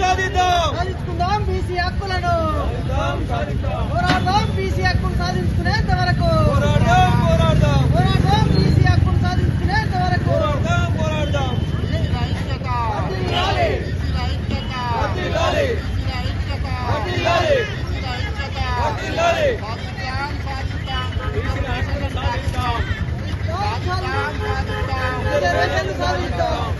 సాధిద్దాం. సాధించుకుందాం బీసీ హక్కులను. పోరాడదాం బీసీ హక్కులు సాధించుకునేంత వరకు పోరాడదాం పోరాడదాం. పోరాడదాం బీసీ హక్కులు సాధించుకునేంత వరకు పోరాడదాం పోరాడదాం. సాధిద్దాం. సాధిద్దాం. సాధిద్దాం.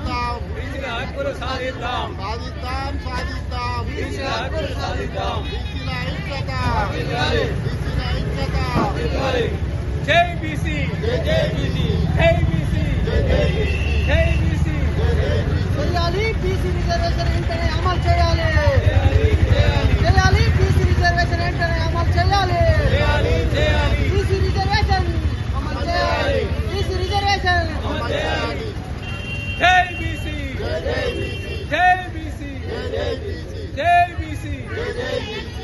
సాధిద్దాం. బీసీల ఐక్యత బీసీల ఐక్యత జై బీసీ. జై జై బీసీ. జై బీసీ. జై బీసీ రిజర్వేషన్ వెంటనే అమలు చేయాలి చేయాలి బీసీ రిజర్వేషన్ వెంటనే అమలు చేయాలి చేయాలి చేయాలి బీసీ రిజర్వేషన్ అమలు చేయాలి బీసీ రిజర్వేషన్ చేయాలి జై బీసీ జై జై బీసీ జై బీసీ జై జై బీసీ జై బీసీ జై జై బీసీ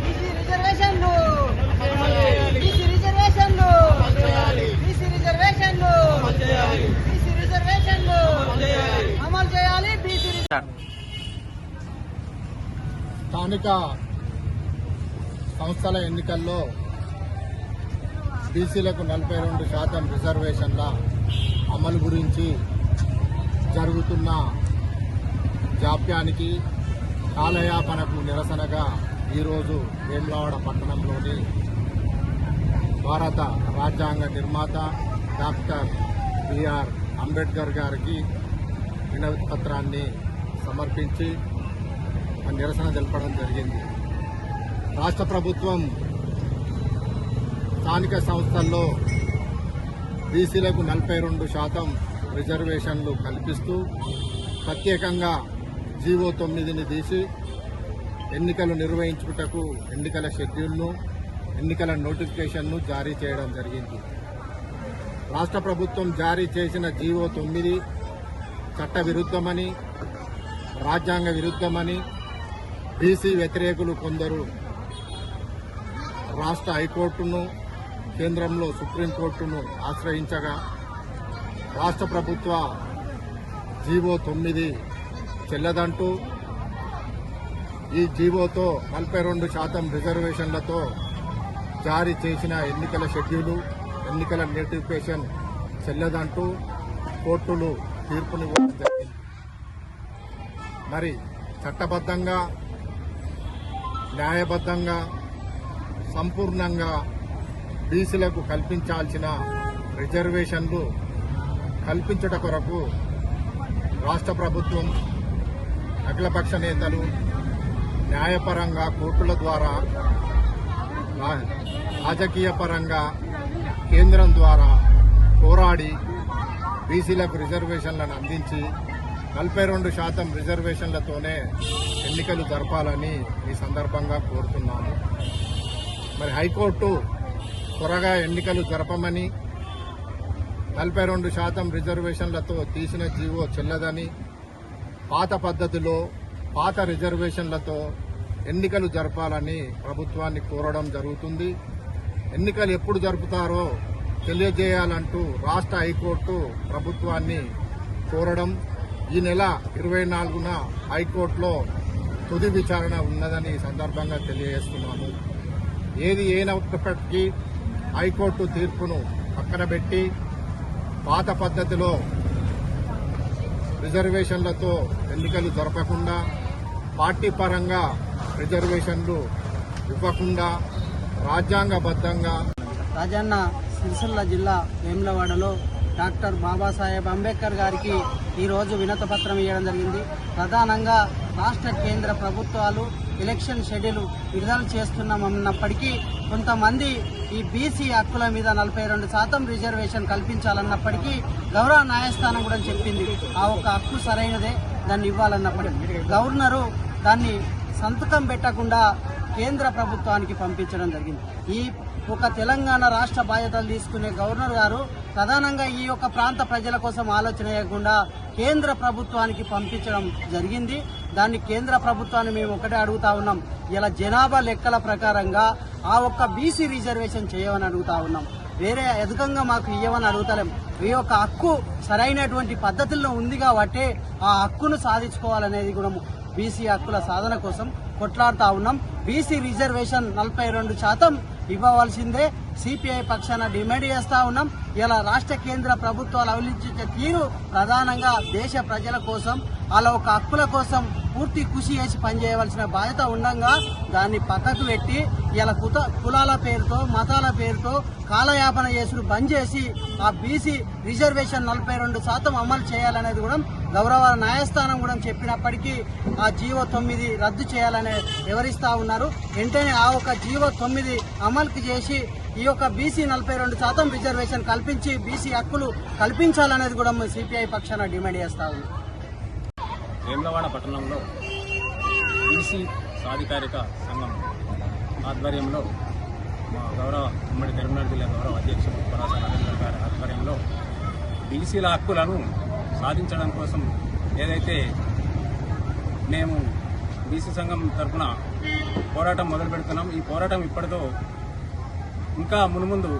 బీసీ రిజర్వేషన్లు బీసీ రిజర్వేషన్లు బీసీ రిజర్వేషన్లు బీసీ రిజర్వేషన్లు అమలు చేయాలి చేశారు స్థానిక సంస్థల ఎన్నికల్లో బీసీలకు నలభై రెండు శాతం రిజర్వేషన్ల అమలు గురించి జరుగుతున్న జాప్యానికి కాలయాపనకు నిరసనగా ఈరోజు వేములవాడ పట్టణంలోని భారత రాజ్యాంగ నిర్మాత డాక్టర్ బిఆర్ అంబేద్కర్ గారికి వినతి పత్రాన్ని సమర్పించి నిరసన తెలపడం జరిగింది. రాష్ట్ర ప్రభుత్వం స్థానిక సంస్థల్లో బీసీలకు నలభై రెండు శాతం రిజర్వేషన్లు కల్పిస్తూ ప్రత్యేకంగా జీవో తొమ్మిదిని తీసి ఎన్నికలు నిర్వహించుటకు ఎన్నికల షెడ్యూల్ను ఎన్నికల నోటిఫికేషన్ను జారీ చేయడం జరిగింది. రాష్ట్ర ప్రభుత్వం జారీ చేసిన జీవో తొమ్మిది చట్టవిరుద్ధమని రాజ్యాంగ విరుద్ధమని బీసీ వ్యతిరేకులు కొందరు రాష్ట్ర హైకోర్టును కేంద్రంలో సుప్రీంకోర్టును ఆశ్రయించగా రాష్ట్ర ప్రభుత్వ జీవో తొమ్మిది చెల్లదంటూ ఈ జీవోతో నలభై రెండు శాతం రిజర్వేషన్లతో జారీ చేసిన ఎన్నికల షెడ్యూలు ఎన్నికల నోటిఫికేషన్ చెల్లదంటూ కోర్టులు తీర్పునివ్వడం జరిగింది. మరి చట్టబద్ధంగా న్యాయబద్ధంగా సంపూర్ణంగా బీసీలకు కల్పించాల్సిన రిజర్వేషన్లు కల్పించుట కొరకు రాష్ట్ర ప్రభుత్వం అఖిలపక్ష నేతలు న్యాయపరంగా కోర్టుల ద్వారా రా- రాజకీయ పరంగా కేంద్రం ద్వారా పోరాడి బీసీలకు రిజర్వేషన్లను అందించి నలభై రెండు శాతం రిజర్వేషన్లతోనే ఎన్నికలు జరపాలని ఈ సందర్భంగా కోరుతున్నాము. మరి హైకోర్టు త్వరగా ఎన్నికలు జరపమని నలభై రెండు శాతం రిజర్వేషన్లతో తీసిన జీవో చెల్లదని పాత పద్ధతిలో పాత రిజర్వేషన్లతో ఎన్నికలు జరపాలని ప్రభుత్వాన్ని కోరడం జరుగుతుంది. ఎన్నికలు ఎప్పుడు జరుపుతారో తెలియజేయాలంటూ రాష్ట్ర హైకోర్టు ప్రభుత్వాన్ని కోరడం ఈ నెల ఇరవై నాలుగున హైకోర్టులో తుది విచారణ ఉన్నదని సందర్భంగా తెలియజేస్తున్నాము. ఏది ఏనప్పటికీ హైకోర్టు తీర్పును పక్కన పెట్టి పాత పద్ధతిలో రిజర్వేషన్లతో ఎన్నికలు జరపకుండా పార్టీ పరంగా రిజర్వేషన్లు ఇవ్వకుండా రాజ్యాంగబద్ధంగా రాజన్న సిరిసిల్ల జిల్లా వేములవాడలో డాక్టర్ బాబాసాహెబ్ అంబేద్కర్ గారికి ఈరోజు వినత పత్రం ఇవ్వడం జరిగింది. ప్రధానంగా రాష్ట్ర కేంద్ర ప్రభుత్వాలు ఎలక్షన్ షెడ్యూల్ విడుదల చేస్తున్నామన్నప్పటికీ కొంతమంది ఈ బీసీ హక్కుల మీద నలభై రెండు శాతం రిజర్వేషన్ కల్పించాలన్నప్పటికీ గౌరవ న్యాయస్థానం కూడా చెప్పింది. ఆ ఒక హక్కు సరైనదే దాన్ని ఇవ్వాలన్నప్పటికీ. గవర్నరు దాన్ని సంతకం పెట్టకుండా కేంద్ర ప్రభుత్వానికి పంపించడం జరిగింది. ఈ ఒక తెలంగాణ రాష్ట్ర బాధ్యతలు తీసుకునే గవర్నర్ గారు ప్రధానంగా ఈ యొక్క ప్రాంత ప్రజల కోసం ఆలోచన చేయకుండా కేంద్ర ప్రభుత్వానికి పంపించడం జరిగింది. దాన్ని కేంద్ర ప్రభుత్వాన్ని మేము ఒకటే అడుగుతా ఉన్నాం. ఇలా జనాభా లెక్కల ప్రకారంగా ఆ ఒక్క బీసీ రిజర్వేషన్ చేయమని అడుగుతా ఉన్నాం. వేరే అధికంగా మాకు ఇవ్వమని అడుగుతలేం. ఈ యొక్క హక్కు సరైనటువంటి పద్ధతుల్లో ఉంది కాబట్టి ఆ హక్కును సాధించుకోవాలనేది కూడా బీసీ హక్కుల సాధన కోసం కొట్లాడుతా ఉన్నాం. బీసీ రిజర్వేషన్ నలభై రెండు శాతం ఇవ్వవలసిందే. సిపిఐ పక్షాన డిమాండ్ చేస్తా ఉన్నాం. ఇలా రాష్ట్ర కేంద్ర ప్రభుత్వాలు అవలంబించే తీరు ప్రధానంగా దేశ ప్రజల కోసం అలా ఒక హక్కుల కోసం పూర్తి కృషి చేసి పనిచేయవలసిన బాధ్యత ఉండగా దాన్ని పక్కకు పెట్టి ఇలా కుత కులాల పేరుతో మతాల పేరుతో కాలయాపన చేసుడు బంద్ చేసి ఆ బీసీ రిజర్వేషన్ నలభై రెండు శాతం అమలు చేయాలనేది కూడా గౌరవ న్యాయస్థానం కూడా చెప్పినప్పటికీ ఆ జీవో తొమ్మిది రద్దు చేయాలని వివరిస్తూ ఉన్నారు. వెంటనే ఆ ఒక జీవో తొమ్మిది అమలుకి చేసి ఈ యొక్క బీసీ నలభై రెండు శాతం రిజర్వేషన్ కల్పించి బీసీ హక్కులు కల్పించాలనేది కూడా సిపిఐ పక్షాన డిమాండ్ చేస్తా ఉంది. వేములవాడ పట్టణంలో బీసీ సాధికారిక సంఘం ఆధ్వర్యంలో మా గౌరవ ఉమ్మడి కరీంనగర్ జిల్లా గౌరవ అధ్యక్షుడు పరాస నరేందర్ గారి ఆధ్వర్యంలో బీసీల హక్కులను సాధించడం కోసం ఏదైతే మేము బీసీ సంఘం తరఫున పోరాటం మొదలు పెడుతున్నాం ఈ పోరాటం ఇప్పటితో ఇంకా మునుముందు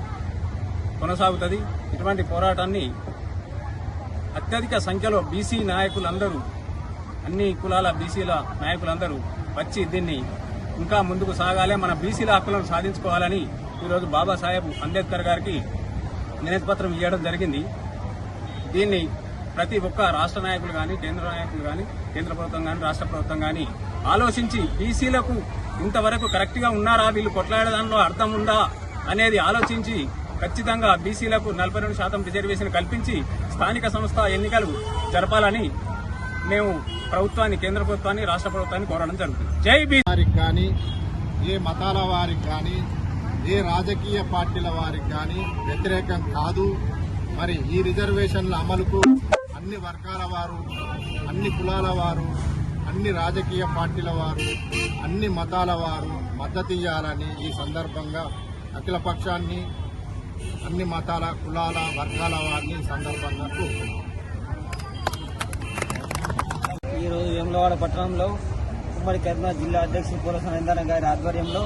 కొనసాగుతుంది. ఇటువంటి పోరాటాన్ని అత్యధిక సంఖ్యలో బీసీ నాయకులందరూ అన్ని కులాల బీసీల నాయకులందరూ వచ్చి దీన్ని ఇంకా ముందుకు సాగాలి మన బీసీల హక్కులను సాధించుకోవాలని ఈరోజు బాబాసాహెబ్ అంబేద్కర్ గారికి వినతిపత్రం ఇవ్వడం జరిగింది. దీన్ని ప్రతి ఒక్క రాష్ట్ర నాయకులు కానీ కేంద్ర నాయకులు కానీ కేంద్ర ప్రభుత్వం కానీ రాష్ట్ర ప్రభుత్వం కానీ ఆలోచించి బీసీలకు ఇంతవరకు కరెక్ట్గా ఉన్నారా వీళ్ళు కొట్లాడే దానిలో అర్థం ఉందా అనేది ఆలోచించి ఖచ్చితంగా బీసీలకు నలభై రెండు శాతం రిజర్వేషన్ కల్పించి స్థానిక సంస్థ ఎన్నికలు జరపాలని మేము ప్రభుత్వాన్ని కేంద్ర ప్రభుత్వాన్ని రాష్ట్ర ప్రభుత్వాన్ని కోరడం జరుగుతుంది. జై బీ వారికి కానీ ఏ మతాల వారికి కానీ ఏ రాజకీయ పార్టీల వారికి కానీ వ్యతిరేకం కాదు. మరి ఈ రిజర్వేషన్ల అమలుకు అన్ని వర్గాల వారు అన్ని కులాల వారు అన్ని రాజకీయ పార్టీల వారు అన్ని మతాల వారు మద్దతు ఇవ్వాలని ఈ సందర్భంగా అఖిల పక్షాన్ని అన్ని మతాల కులాల వర్గాల వారిని సందర్భంగా కోరుతున్నాం. ఈరోజు వేములవాడ పట్టణంలో ఉమ్మడి కరీంనగర్ జిల్లా అధ్యక్షుడు పూల సురేంద్ర గారి ఆధ్వర్యంలో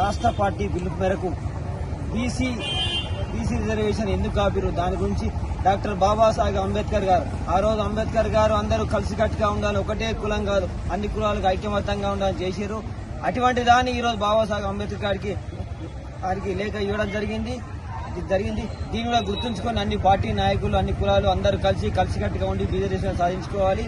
రాష్ట్ర పార్టీ పిలుపు మేరకు బీసీ బీసీ రిజర్వేషన్ ఎందుకు ఆపిరు దాని గురించి డాక్టర్ బాబాసాహెబ్ అంబేద్కర్ గారు. ఆ రోజు అంబేద్కర్ గారు అందరూ కలిసికట్టుగా ఉండాలి. ఒకటే కులం కాదు. అన్ని కులాలకు ఐక్యమత్యంగా ఉండాలని చేశారు అటువంటి దాన్ని ఈరోజు బాబాసాహెబ్ అంబేద్కర్ గారికి వారికి లేఖ ఇవ్వడం జరిగింది. ఇది జరిగింది. దీన్ని కూడా గుర్తుంచుకొని అన్ని పార్టీ నాయకులు అన్ని కులాలు అందరూ కలిసి కలిసికట్టుగా ఉండి రిజర్వేషన్ సాధించుకోవాలి.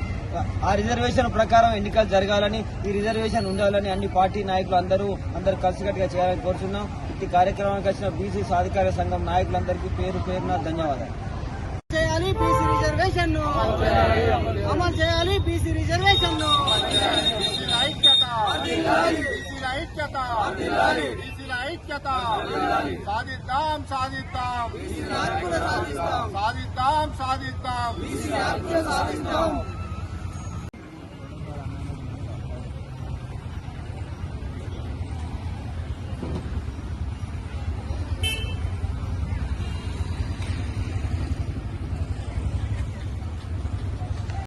ఆ రిజర్వేషన్ ప్రకారం ఎన్నికలు జరగాలని ఈ రిజర్వేషన్ ఉండాలని అన్ని పార్టీ నాయకులు అందరూ అందరూ కలిసికట్టుగా చేయాలని కోరుతున్నాం ఈ కార్యక్రమానికి వచ్చిన బీసీ సాధికార సంఘం నాయకులందరికీ పేరు పేరున ధన్యవాదాలు. చేయాలి బీసీ రిజర్వేషన్ అమలు చేయాలి బీసీ రిజర్వేషన్ బీసీల ఐక్యత బీసీల ఐక్యత. బీసీల ఐక్యత. సాధిద్దాం సాధిద్దాం. సాధిద్దాం సాధిద్దాం.